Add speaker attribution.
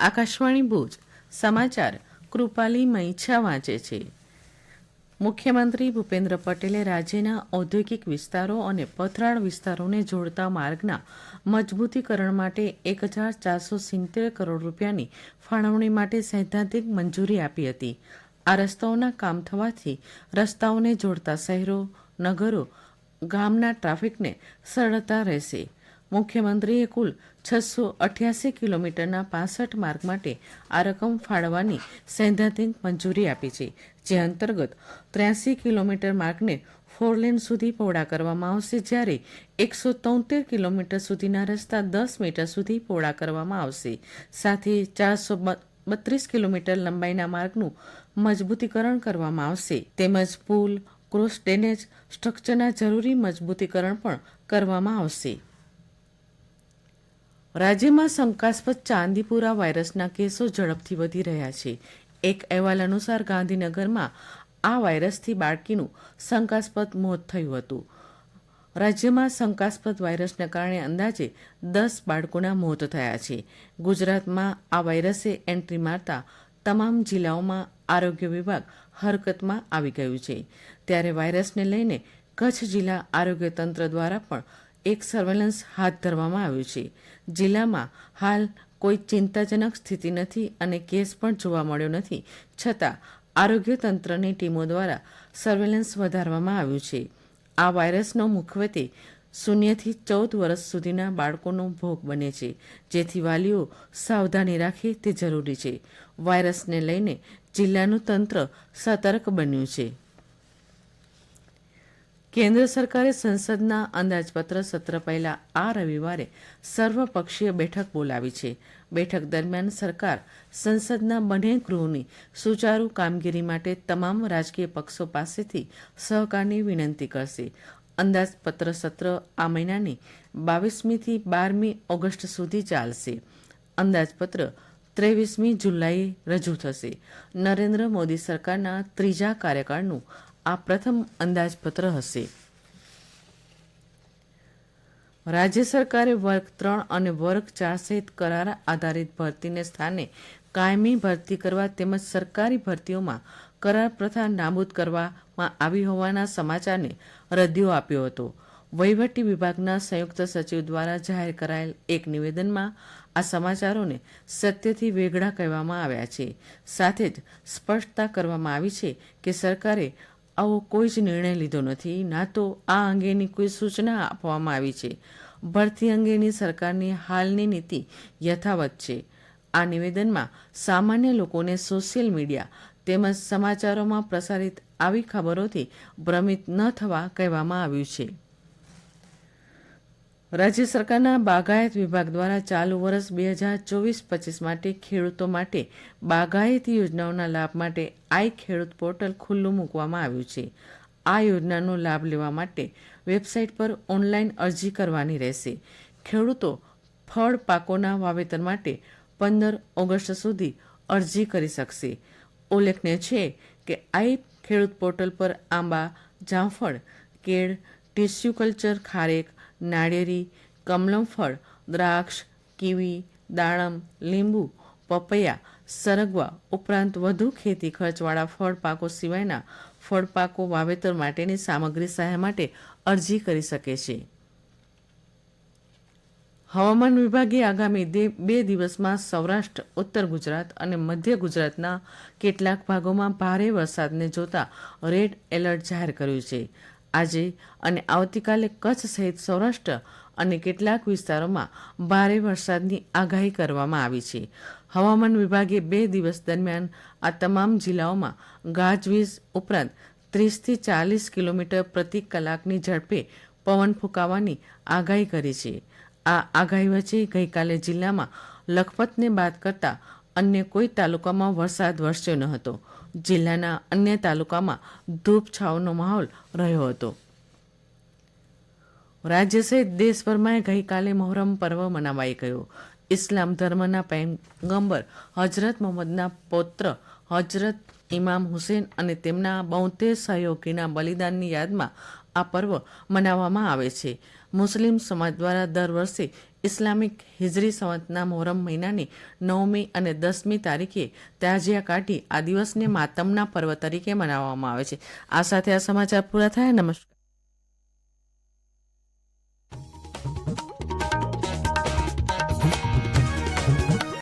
Speaker 1: આકાશવાણી ભુજ, સમાચાર કૃપાલી મૈછા વાંચે છે. મુખ્યમંત્રી ભૂપેન્દ્ર પટેલે રાજ્યના ઔદ્યોગિક વિસ્તારો અને પથરાળ વિસ્તારોને જોડતા માર્ગના મજબૂતીકરણ માટે એક હજાર ચારસો સિત્તેર કરોડ રૂપિયાની ફાળવણી માટે સૈદ્ધાંતિક મંજૂરી આપી હતી. આ રસ્તાઓના કામ થવાથી રસ્તાઓને જોડતા શહેરો, નગરો, ગામના ટ્રાફિકને સરળતા રહેશે. મુખ્યમંત્રીએ કુલ છસો અઠ્યાસી કિલોમીટરના પાસઠ માર્ગ માટે આ રકમ ફાળવવાની સૈદ્ધાંતિક મંજૂરી આપી છે, જે અંતર્ગત ત્ર્યાસી કિલોમીટર માર્ગને ફોરલેન સુધી પહોળા કરવામાં આવશે, જ્યારે એકસો તોતેર કિલોમીટર સુધીના રસ્તા દસ મીટર સુધી પહોળા કરવામાં આવશે. સાથે ચારસો બત્રીસ કિલોમીટર લંબાઈના માર્ગનું મજબૂતીકરણ કરવામાં આવશે. તેમજ પુલ, ક્રોસ ડ્રેનેજ સ્ટ્રક્ચરના જરૂરી મજબૂતીકરણ પણ કરવામાં આવશે. રાજ્યમાં શંકાસ્પદ ચાંદીપુરા વાયરસના કેસો ઝડપથી વધી રહ્યા છે. એક અહેવાલ અનુસાર ગાંધીનગરમાં આ વાયરસથી બાળકીનું શંકાસ્પદ મોત થયું હતું. રાજ્યમાં શંકાસ્પદ વાયરસને કારણે અંદાજે દસ બાળકોના મોત થયા છે. ગુજરાતમાં આ વાયરસે એન્ટ્રી મારતા તમામ જિલ્લાઓમાં આરોગ્ય વિભાગ હરકતમાં આવી ગયું છે. ત્યારે વાયરસને લઈને કચ્છ જિલ્લા આરોગ્ય તંત્ર દ્વારા પણ એક સર્વેલન્સ હાથ ધરવામાં આવ્યું છે. જિલ્લામાં હાલ કોઈ ચિંતાજનક સ્થિતિ નથી અને કેસ પણ જોવા મળ્યો નથી. છતાં, આરોગ્ય તંત્રની ટીમો દ્વારા સર્વેલન્સ વધારવામાં આવ્યું છે. આ વાયરસનો મુખ્યત્વે શૂન્યથી ચૌદ વર્ષ સુધીના બાળકોનો ભોગ બને છે, જેથી વાલીઓ સાવધાની રાખે તે જરૂરી છે. વાયરસને લઈને જિલ્લાનું તંત્ર સતર્ક બન્યું છે. કેન્દ્ર સરકારે સંસદના અંદાજપત્ર સત્ર પહેલા આ રવિવારે સર્વપક્ષીય બેઠક બોલાવી છે. બેઠક દરમિયાન સરકાર સંસદના બંને ગૃહોની સુચારુ કામગીરી માટે તમામ રાજકીય પક્ષો પાસેથી સહકારની વિનંતી કરશે. અંદાજપત્ર સત્ર આ મહિનાની બાવીસમીથી બારમી ઓગસ્ટ સુધી ચાલશે. અંદાજપત્ર ત્રેવીસમી જુલાઈએ રજૂ થશે. નરેન્દ્ર મોદી સરકારના ત્રીજા કાર્યકાળનું આ પ્રથમ અંદાજપત્ર હશે. રાજ્ય સરકારે વર્ગ ત્રણ અને વર્ગ ચાર સહિત કરાર આધારિત ભરતીને સ્થાને કાયમી ભરતી કરવા તેમજ સરકારી ભરતીઓમાં કરાર પ્રથા નાબૂદ કરવામાં આવી હોવાના સમાચારને રદિયો આપ્યો હતો. વહીવટી વિભાગના સંયુક્ત સચિવ દ્વારા જાહેર કરાયેલ એક નિવેદનમાં આ સમાચારોને સત્યથી વેગળા કહેવામાં આવ્યા છે. સાથે જ સ્પષ્ટતા કરવામાં આવી છે કે સરકારે આવો કોઈ જ નિર્ણય લીધો નથી. ના તો આ અંગેની કોઈ સૂચના આપવામાં આવી છે. ભરતી અંગેની સરકારની હાલની નીતિ યથાવત છે. આ નિવેદનમાં સામાન્ય લોકોને સોશિયલ મીડિયા તેમજ સમાચારોમાં પ્રસારિત આવી ખબરોથી ભ્રમિત ન થવા કહેવામાં આવ્યું છે. રાજ્ય સરકારના બાગાયત વિભાગ દ્વારા ચાલુ વર્ષ બે હજાર ચોવીસ પચીસ માટે ખેડૂતો માટે બાગાયતી યોજનાઓના લાભ માટે આઈ ખેડૂત પોર્ટલ ખુલ્લું મૂકવામાં આવ્યું છે. આ યોજનાનો લાભ લેવા માટે વેબસાઇટ પર ઓનલાઈન અરજી કરવાની રહેશે. ખેડૂતો ફળ પાકોના વાવેતર માટે પંદર ઓગસ્ટ સુધી અરજી કરી શકશે. ઉલ્લેખનીય છે કે આઈ ખેડૂત પોર્ટલ પર આંબા, જામફળ, કેળ, ટિશ્યુ કલ્ચર, ખારેક નાળિયેરી, કમલમ દ્રાક્ષ, કીવી દાડમ લીંબુ, પપૈયા, સરગવા ઉપરાંત વધુ ખેતી ખર્ચવાળા ફળ પાકો સિવાયના ફળ પાકો વાવેતર માટેની સામગ્રી સહાય માટે અરજી કરી શકે છે. હવામાન વિભાગે આગામી બે દિવસમાં સૌરાષ્ટ્ર, ઉત્તર ગુજરાત અને મધ્ય ગુજરાતના કેટલાક ભાગોમાં ભારે વરસાદને જોતા રેડ એલર્ટ જાહેર કર્યું છે. આજે અને આવતીકાલે કચ્છ સહિત સૌરાષ્ટ્ર અને કેટલાક વિસ્તારોમાં ભારે વરસાદની આગાહી કરવામાં આવી છે. હવામાન વિભાગે બે દિવસ દરમિયાન આ તમામ જિલ્લાઓમાં ગાજવીજ ઉપરાંત ત્રીસથી ચાલીસ કિલોમીટર પ્રતિ કલાકની ઝડપે પવન ફૂંકાવાની આગાહી કરી છે. આ આગાહી વચ્ચે ગઈકાલે જિલ્લામાં લખપતને બાદ કરતાં અન્ય કોઈ તાલુકામાં વરસાદ વરસ્યો ન હતો. જિલ્લાના અન્ય તાલુકામાં ધૂપછાવનો માહોલ રહ્યો હતો. રાજ્ય સહિત દેશભરમાં ગઈકાલે મોહરમ પર્વ મનાવાઈ ગયો. ઇસ્લામ ધર્મના પૈગંબર હજરત મોહમ્મદના પૌત્ર હજરત ઇમામ હુસેન અને તેમના બોતેર સહયોગીના બલિદાનની યાદમાં આ પર્વ મનાવવામાં આવે છે. મુસ્લિમ સમાજ દ્વારા દર વર્ષે ઇસ્લામિક હિજરી સંવતના મોહરમ મહિનાની નવમી અને દસમી તારીખે તાજિયા કાઢી આ દિવસને માતમના પર્વ તરીકે મનાવવામાં આવે છે. આ સાથે આ સમાચાર પૂરા થયા. નમસ્કાર.